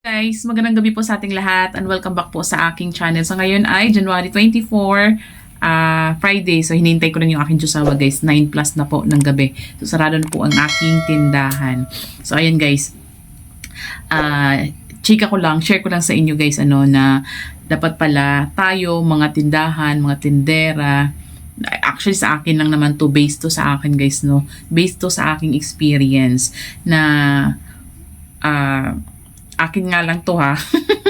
Guys, magandang gabi po sa ating lahat and welcome back po sa aking channel. So ngayon ay January 24, ah, Friday. So hinintay ko na yung aking Diyosawa guys. 9 plus na po ng gabi. So sarado na po ang aking tindahan. So ayan guys. Ah, chika ko lang, share ko lang sa inyo guys ano na dapat pala tayo mga tindahan, mga tindera, actually sa akin lang naman to based to sa akin guys no based to sa aking experience na ah akin nga lang to ha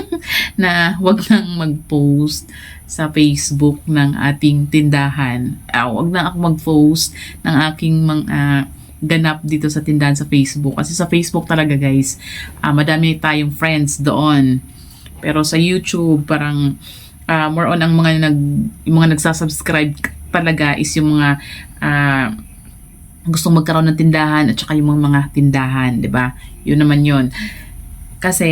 na wag nang mag-post sa Facebook ng ating tindahan. Uh, wag na ako mag-post ng aking mga ganap dito sa tindahan sa Facebook. Kasi sa Facebook talaga guys, ah, madami tayong friends doon. Pero sa YouTube, parang ah, more on ang mga nag mga nagsasubscribe talaga is yung mga ah, gustong magkaroon ng tindahan at saka yung mga, mga tindahan, 'di ba? Yun naman 'yon. Kasi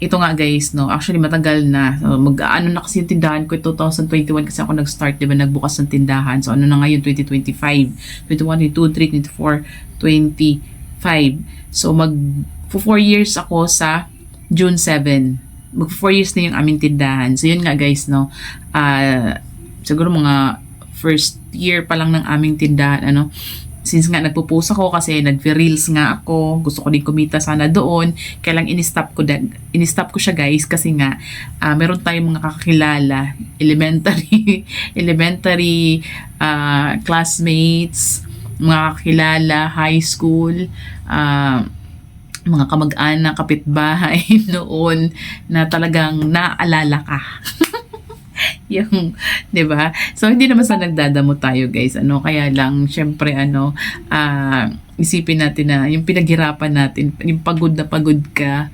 ito nga guys, no, actually matagal na. So, mag-ano na kasi yung tindahan ko 2021 kasi ako nag-start, 'di ba, nagbukas ng tindahan. So ano na ngayon 2025, 21, 22, 23, 24, 25. So mag 4 years ako sa June 7. Mag 4 years na yung aming tindahan. So yun nga guys, no. Ah, siguro mga first year pa lang ng aming tindahan, ano, since nga nagpo-post ako kasi nag-reels nga ako, gusto ko din kumita sana doon, kaya lang in-stop ko, da- in-stop ko siya guys kasi nga ah, meron tayong mga kakilala, elementary, elementary ah, classmates, mga kakilala, high school, ah, mga kamag-anak, kapitbahay noon na talagang naaalala ka. yung, 'di ba? So hindi naman sa nagdadamo tayo, guys. Ano, kaya lang syempre ano, ah isipin natin na yung pinaghirapan natin, yung pagod na pagod ka,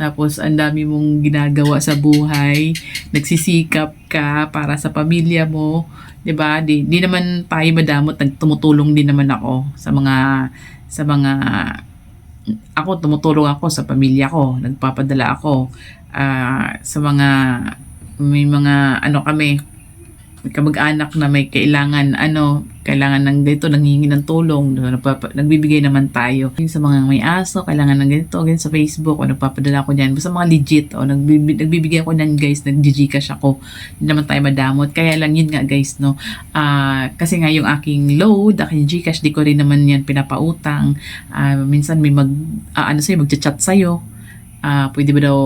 tapos ang dami mong ginagawa sa buhay, nagsisikap ka para sa pamilya mo, 'di ba? Di, di naman tayo madamot, nagtumutulong din naman ako sa mga sa mga ako tumutulong ako sa pamilya ko, nagpapadala ako ah, sa mga may mga ano kami may kamag-anak na may kailangan ano kailangan ng ganito nanghihingi ng tulong nagbibigay naman tayo. Yung sa mga may aso kailangan ng ganito ganyan sa Facebook o nagpapadala ko diyan basta mga legit o nagbibigay, nagbibigay ako niyan guys nag-gcash ako. Hindi naman tayo madamot. Kaya lang yun nga guys no? Ah, kasi nga yung aking load aking gcash di ko rin naman yan pinapautang. Ah, minsan may mag ah, ano sa'yo magchat-chat sa'yo. Ah pwede ba daw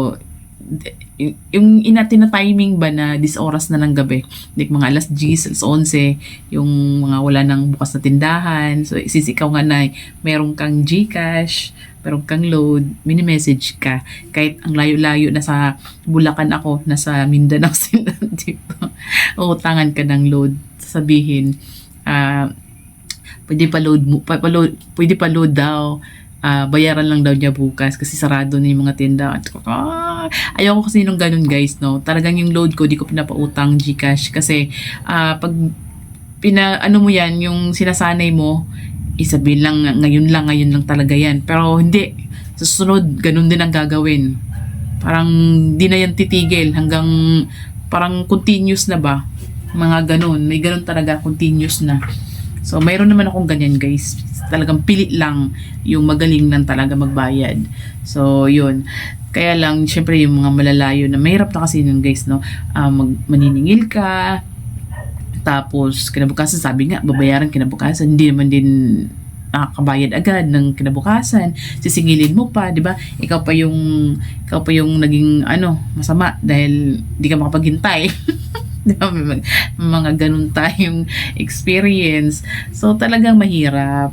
yung inatin na timing ba na this oras na ng gabi? Like mga alas 10, alas 11 yung mga wala nang bukas na tindahan. So since ikaw nga na meron kang Gcash meron kang load mini-message ka. Kahit ang layo-layo na sa Bulacan ako nasa Mindanao sila dito utangan ka ng load. Sabihin ah pwede pa load mo pa, pa load, pwede pa load daw. Ah, bayaran lang daw niya bukas kasi sarado na yung mga tinda. At ko, ah, ayoko kasi nung ganun guys, no. Talagang yung load ko, di ko pinapautang Gcash kasi ah, pag pina, ano mo yan, yung sinasanay mo, isabihin lang, ngayon lang, ngayon lang talaga yan. Pero hindi. Sa susunod, ganun din ang gagawin. Parang di na yan titigil hanggang parang continuous na ba? Mga ganun. May ganun talaga, continuous na. So, mayroon naman akong ganyan guys. Talagang pilit lang yung magaling lang talaga magbayad. So, yun. Kaya lang, syempre yung mga malalayo na mahirap na kasi yun guys, no? Ah, mag, maniningil ka, tapos kinabukasan, sabi nga, babayaran kinabukasan, hindi naman din nakakabayad agad ng kinabukasan, sisingilin mo pa, 'di ba? Ikaw pa yung ikaw pa yung naging ano, masama dahil di ka makapaghintay. May mga, ganun tayong experience. So, talagang mahirap.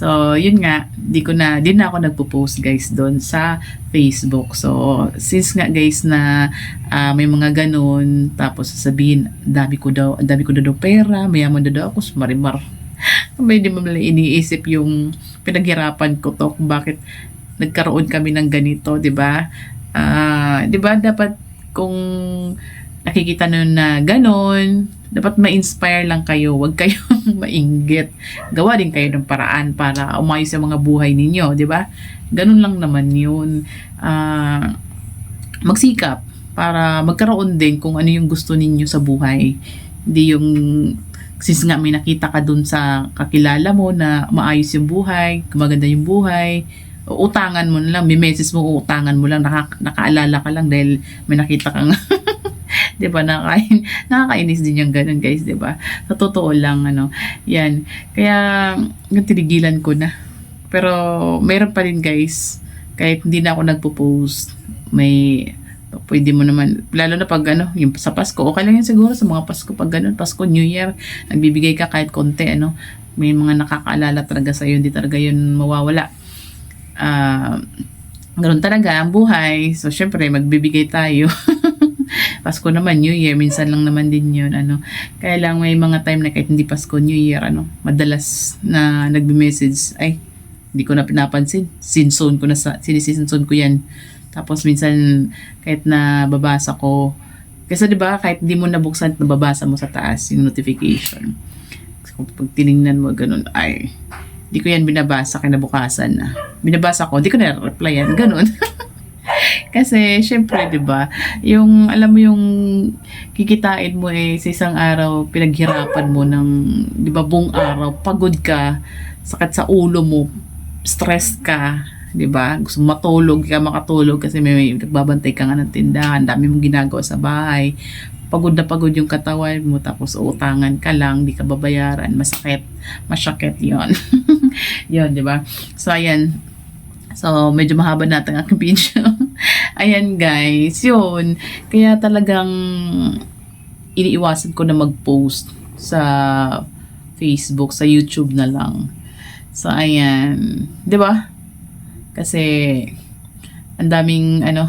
So, yun nga, di ko na, di na ako nagpo-post guys doon sa Facebook. So, since nga guys na ah, may mga ganun, tapos sasabihin, dami ko daw, dami ko daw, pera, mayaman daw ako, marimar. May di mo iniisip yung pinaghirapan ko to, kung bakit nagkaroon kami ng ganito, di ba? Ah, di ba dapat kung nakikita nyo na ganon, dapat ma-inspire lang kayo, huwag kayong mainggit. Gawa din kayo ng paraan para umayos yung mga buhay ninyo, di ba? Ganun lang naman yun. Ah, magsikap para magkaroon din kung ano yung gusto ninyo sa buhay. Hindi yung since nga may nakita ka dun sa kakilala mo na maayos yung buhay, maganda yung buhay, utangan mo na lang, may message mo, utangan mo lang, naka, nakaalala ka lang dahil may nakita kang, di ba, nakakain, nakakainis din yung ganun, guys, di ba? Sa totoo lang, ano, yan. Kaya, tinigilan ko na. Pero, meron pa rin, guys, kahit hindi na ako nagpo-post, may, pwede mo naman, lalo na pag ano, yung sa Pasko, okay lang yan siguro sa mga Pasko, pag ganun, Pasko, New Year, nagbibigay ka kahit konti, ano, may mga nakakaalala talaga sa'yo, hindi talaga yun mawawala. Ah, ganun talaga ang buhay. So, syempre, magbibigay tayo. Pasko naman, New Year, minsan lang naman din yun, ano. Kaya lang may mga time na kahit hindi Pasko, New Year, ano, madalas na nagbe-message, ay, hindi ko na pinapansin. Sinzone ko na sa, sinisinzone ko yan. Tapos minsan, kahit na babasa ko, kasi di ba kahit di mo nabuksan, nababasa mo sa taas yung notification. Kung pag tinignan mo, ganun, ay, di ko yan binabasa kinabukasan na. Binabasa ko, di ko na replyan, ganun. Kasi, syempre, di ba, yung, alam mo yung kikitain mo eh, sa isang araw, pinaghirapan mo ng, di ba, buong araw, pagod ka, sakit sa ulo mo, stress ka, di ba? Gusto matulog, ka makatulog kasi may, may nagbabantay ka nga ng tindahan, dami mong ginagawa sa bahay, pagod na pagod yung katawan mo, tapos utangan ka lang, di ka babayaran, masakit, masyakit yon yon di ba? So, ayan, So, medyo mahaba natin ang video. Ayan guys, yun. Kaya talagang iniiwasan ko na mag-post sa Facebook, sa YouTube na lang. So, ayan. ba? Kasi, ang daming, ano,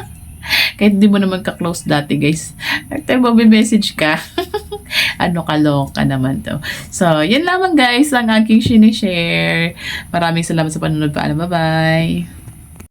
kahit di mo naman ka-close dati, guys. Kahit message ka. ano kaloka naman to. So, yan lamang guys ang aking sinishare. Maraming salamat sa panonood. Paalam. Bye-bye.